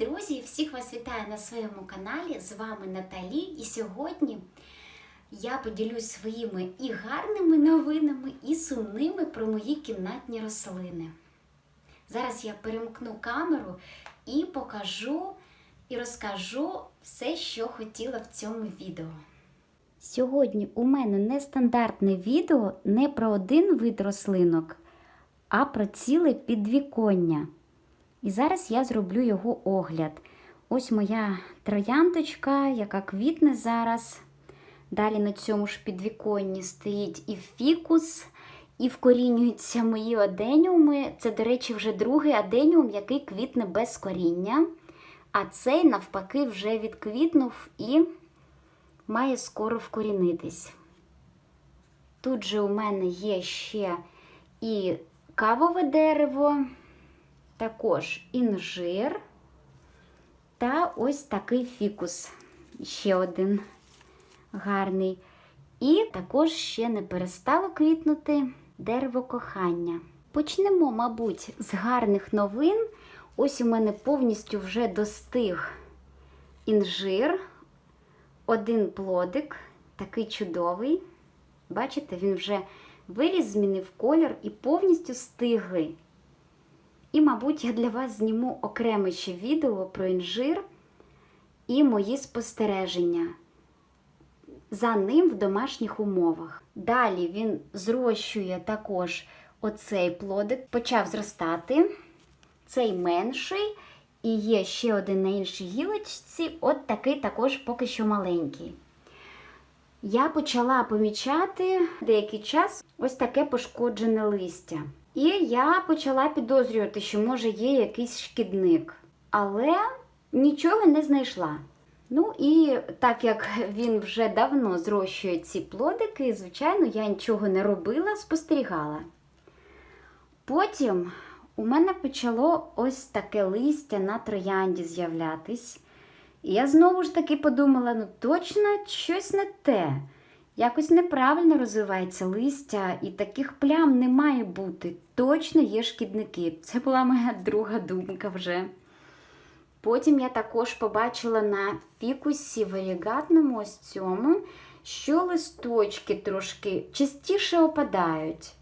друзі! Всіх вас вітаю на своєму каналі. З вами Наталі. І сьогодні я поділюсь своїми і гарними новинами, і сумними про мої кімнатні рослини. Зараз я перемкну камеру і покажу і розкажу все, що хотіла в цьому відео. Сьогодні у мене нестандартне відео не про один вид рослинок, а про ціле підвіконня. І зараз я зроблю його огляд. Ось моя трояндочка, яка квітне зараз. Далі на цьому ж підвіконні стоїть і фікус, і вкорінюються мої аденіуми. Це, до речі, вже другий аденіум, який квітне без коріння. А цей, навпаки, вже відквітнув і має скоро вкорінитись. Тут же у мене є ще і кавове дерево також інжир та ось такий фікус. Ще один гарний. І також ще не перестало квітнути дерево кохання. Почнемо, мабуть, з гарних новин. Ось у мене повністю вже достиг інжир. Один плодик, такий чудовий. Бачите, він вже виріс, змінив колір і повністю стиглий. І, мабуть, я для вас зніму окреме ще відео про інжир і мої спостереження за ним в домашніх умовах. Далі він зрощує також оцей плодик, почав зростати, цей менший, і є ще один на іншій гілочці, от такий також поки що маленький. Я почала помічати деякий час ось таке пошкоджене листя. І я почала підозрювати, що може є якийсь шкідник, але нічого не знайшла. Ну і так як він вже давно зрощує ці плодики, звичайно, я нічого не робила, спостерігала. Потім у мене почало ось таке листя на троянді з'являтись. І я знову ж таки подумала: ну точно щось не те. Якось неправильно розвивається листя, і таких плям не має бути. Точно є шкідники. Це була моя друга думка вже. Потім я також побачила на фікусі варігатному ось цьому, що листочки трошки частіше опадають.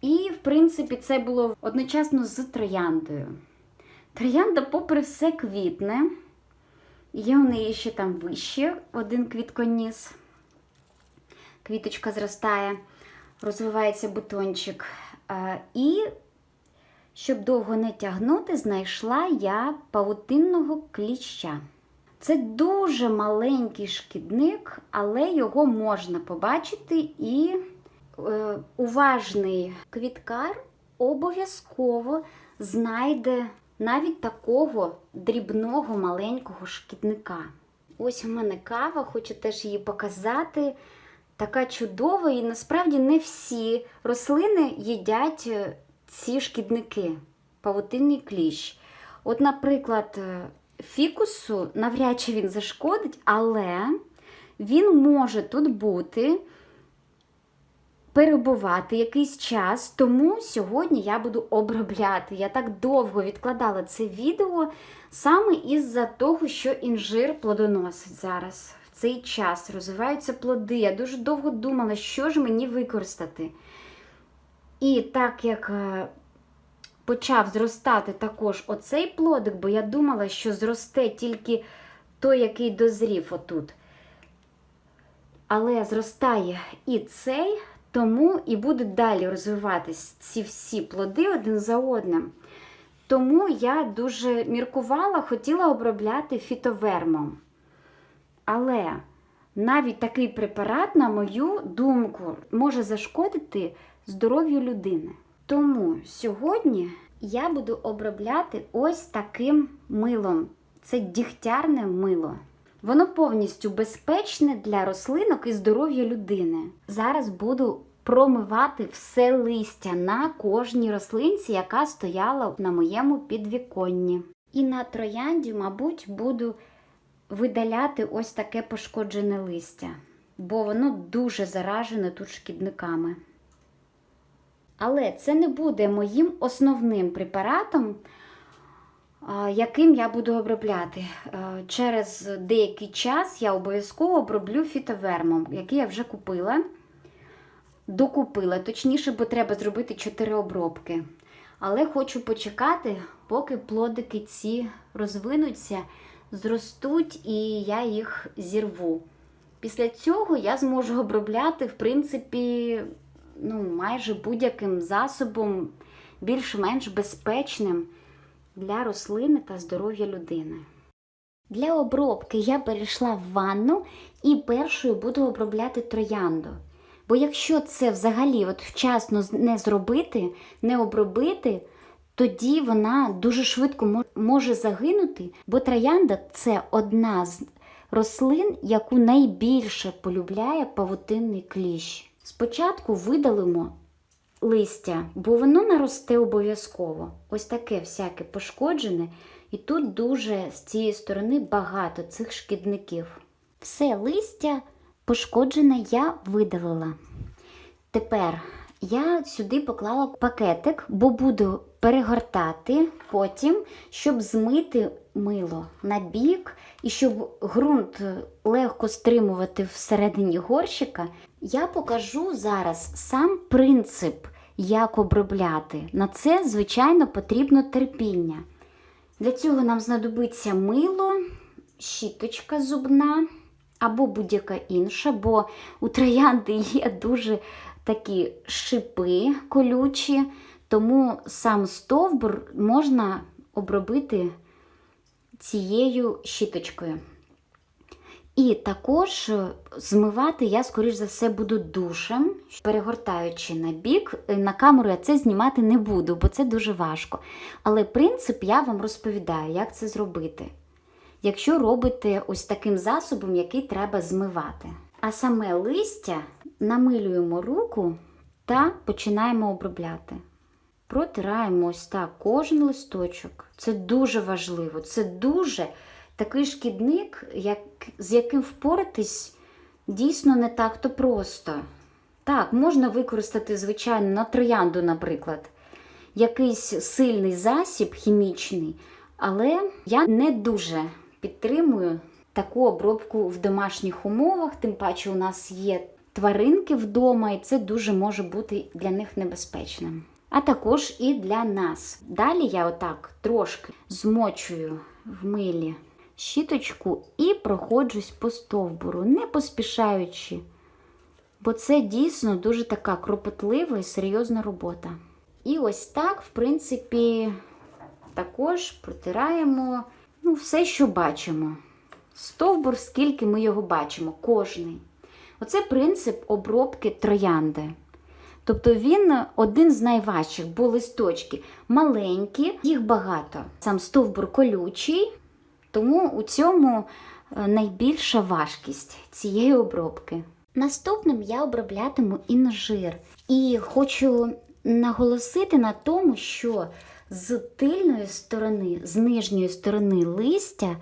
І, в принципі, це було одночасно з трояндою. Троянда, попри все, квітне. Є у неї ще там вище один квітконіс квіточка зростає, розвивається бутончик. І, щоб довго не тягнути, знайшла я павутинного кліща. Це дуже маленький шкідник, але його можна побачити, і е, уважний квіткар обов'язково знайде навіть такого дрібного маленького шкідника. Ось у мене кава, хочу теж її показати така чудова, і насправді не всі рослини їдять е, ці шкідники, павутинний кліщ. От, наприклад, е, фікусу навряд чи він зашкодить, але він може тут бути, перебувати якийсь час, тому сьогодні я буду обробляти. Я так довго відкладала це відео саме із-за того, що інжир плодоносить зараз цей час розвиваються плоди. Я дуже довго думала, що ж мені використати. І так як е, почав зростати також оцей плодик, бо я думала, що зросте тільки той, який дозрів отут. Але зростає і цей, тому і будуть далі розвиватись ці всі плоди один за одним. Тому я дуже міркувала, хотіла обробляти фітовермом. Але навіть такий препарат, на мою думку, може зашкодити здоров'ю людини. Тому сьогодні я буду обробляти ось таким милом. Це дігтярне мило. Воно повністю безпечне для рослинок і здоров'я людини. Зараз буду промивати все листя на кожній рослинці, яка стояла на моєму підвіконні. І на троянді, мабуть, буду видаляти ось таке пошкоджене листя, бо воно дуже заражене тут шкідниками. Але це не буде моїм основним препаратом. яким я буду обробляти. Е, Через деякий час я обов'язково оброблю фітовермом, який я вже купила. Докупила, точніше, бо треба зробити 4 обробки. Але хочу почекати, поки плодики ці розвинуться, зростуть і я їх зірву. Після цього я зможу обробляти, в принципі, ну, майже будь-яким засобом, більш-менш безпечним для рослини та здоров'я людини. Для обробки я перейшла в ванну і першою буду обробляти троянду. Бо якщо це взагалі от вчасно не зробити, не обробити, тоді вона дуже швидко може загинути, бо троянда це одна з рослин, яку найбільше полюбляє павутинний кліщ. Спочатку видалимо листя, бо воно наросте обов'язково. Ось таке всяке пошкоджене, і тут дуже з цієї сторони багато цих шкідників. Все листя пошкоджене я видалила. Тепер я сюди поклала пакетик, бо буду перегортати потім, щоб змити мило на бік і щоб ґрунт легко стримувати всередині горщика. Я покажу зараз сам принцип, як обробляти. На це, звичайно, потрібно терпіння. Для цього нам знадобиться мило, щіточка зубна або будь-яка інша, бо у троянди є дуже такі шипи колючі, тому сам стовбур можна обробити цією щіточкою. І також е, змивати я, скоріш за все, буду душем, перегортаючи на бік. Е, На камеру я це знімати не буду, бо це дуже важко. Але принцип я вам розповідаю, як це зробити. Якщо робите ось таким засобом, який треба змивати. А саме листя намилюємо руку та починаємо обробляти. Протираємо ось так кожен листочок. Це дуже важливо. Це дуже такий шкідник, як, з яким впоратись дійсно не так-то просто. Так, можна використати, звичайно, на троянду, наприклад, якийсь сильний засіб хімічний, але я не дуже підтримую таку обробку в домашніх умовах, тим паче у нас є тваринки вдома, і це дуже може бути для них небезпечним. А також і для нас. Далі я отак трошки змочую в милі щіточку і проходжусь по стовбуру, не поспішаючи. Бо це дійсно дуже така кропотлива і серйозна робота. І ось так, в принципі, також протираємо ну, все, що бачимо. Стовбур, скільки ми його бачимо, кожний. Оце принцип обробки троянди. Тобто він один з найважчих, бо листочки маленькі, їх багато. Сам стовбур колючий, тому у цьому е, найбільша важкість цієї обробки. Наступним я оброблятиму інжир. І хочу наголосити на тому, що з тильної сторони, з нижньої сторони листя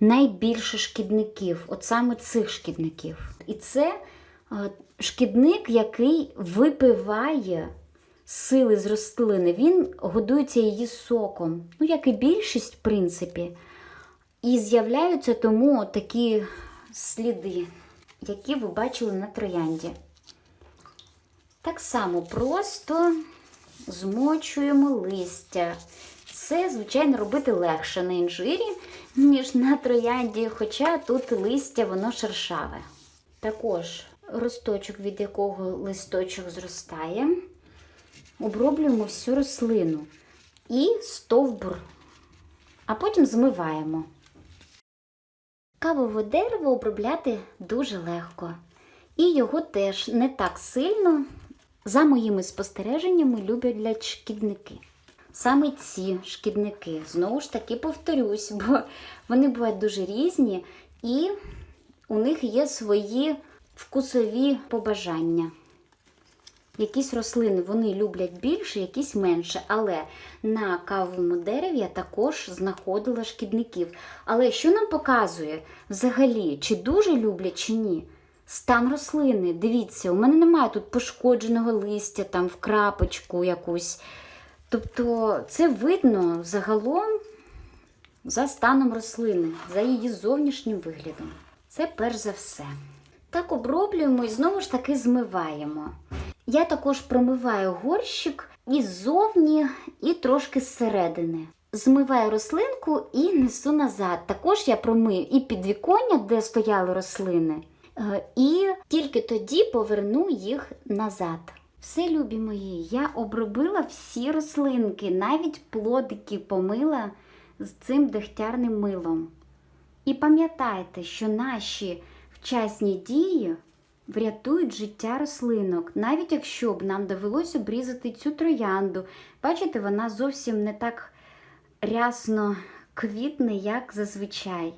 найбільше шкідників, от саме цих шкідників. І це е, шкідник, який випиває сили з рослини, він годується її соком, ну, як і більшість, в принципі. І з'являються тому такі сліди, які ви бачили на троянді. Так само просто змочуємо листя. Це, звичайно, робити легше на інжирі, ніж на троянді, хоча тут листя воно шершаве. Також росточок, від якого листочок зростає, оброблюємо всю рослину і стовбур, а потім змиваємо. Кавове дерево обробляти дуже легко. І його теж не так сильно, за моїми спостереженнями, люблять шкідники. Саме ці шкідники, знову ж таки, повторюсь, бо вони бувають дуже різні, і у них є свої вкусові побажання. Якісь рослини вони люблять більше, якісь менше. Але на кавовому дереві я також знаходила шкідників. Але що нам показує взагалі, чи дуже люблять, чи ні? Стан рослини. Дивіться, у мене немає тут пошкодженого листя, там в крапочку якусь. Тобто це видно загалом за станом рослини, за її зовнішнім виглядом. Це перш за все. Так оброблюємо і знову ж таки змиваємо. Я також промиваю горщик і ззовні, і трошки зсередини. Змиваю рослинку і несу назад. Також я промию і підвіконня, де стояли рослини, е, і тільки тоді поверну їх назад. Все, любі мої, я обробила всі рослинки, навіть плодики помила з цим дегтярним милом. І пам'ятайте, що наші вчасні дії врятують життя рослинок, навіть якщо б нам довелося обрізати цю троянду. Бачите, вона зовсім не так рясно квітне, як зазвичай.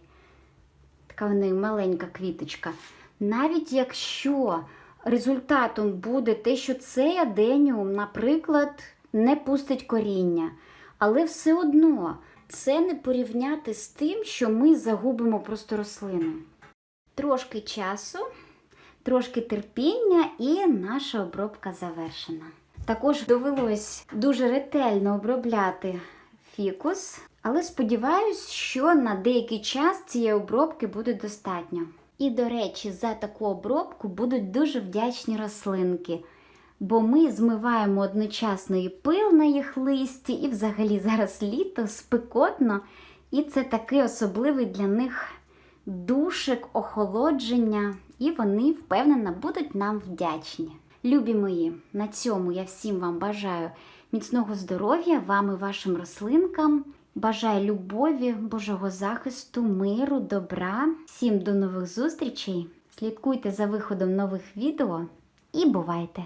Така в неї маленька квіточка. Навіть якщо результатом буде те, що цей аденіум, наприклад, не пустить коріння, але все одно це не порівняти з тим, що ми загубимо просто рослину. Трошки часу, трошки терпіння, і наша обробка завершена. Також довелось дуже ретельно обробляти фікус, але сподіваюсь, що на деякий час цієї обробки буде достатньо. І, до речі, за таку обробку будуть дуже вдячні рослинки, бо ми змиваємо одночасно і пил на їх листі, і взагалі зараз літо спекотно, і це такий особливий для них душик, охолодження, і вони, впевнена, будуть нам вдячні. Любі мої, на цьому я всім вам бажаю міцного здоров'я, вам і вашим рослинкам. Бажаю любові, Божого захисту, миру, добра. Всім до нових зустрічей. Слідкуйте за виходом нових відео і бувайте!